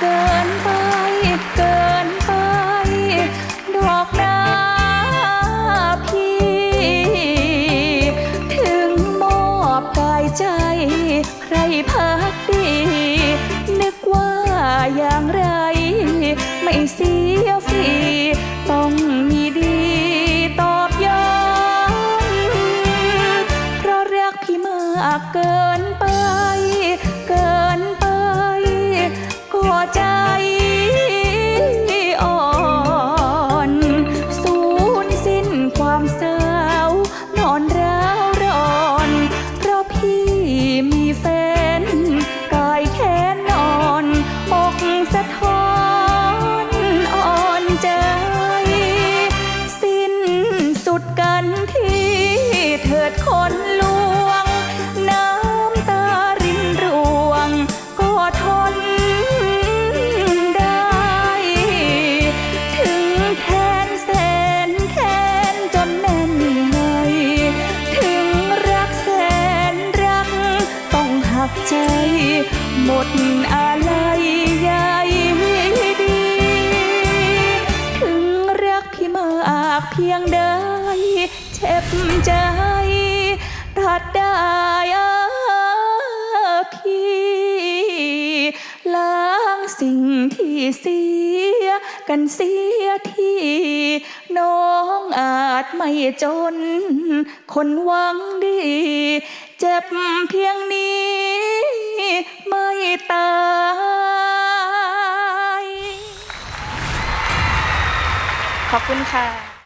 เกินไป เกินไป ดอกนาพี่ ถึงมอบกายใจ ใครพักดี นึกว่าอย่างไร ไม่เสียฟรีต้องมีดีตอบย้อนเพราะรักพี่มากเกินไป อกใจ หมดอะไรใยดี ถึงรักพี่มากเพียงใดเจ็บใจตัดได้พี่ล้างสิ่งที่เสียกันเสียทีน้องอาจไม่จน คนหวังดี เจ็บเพียงนี้ ขอบคุณค่ะ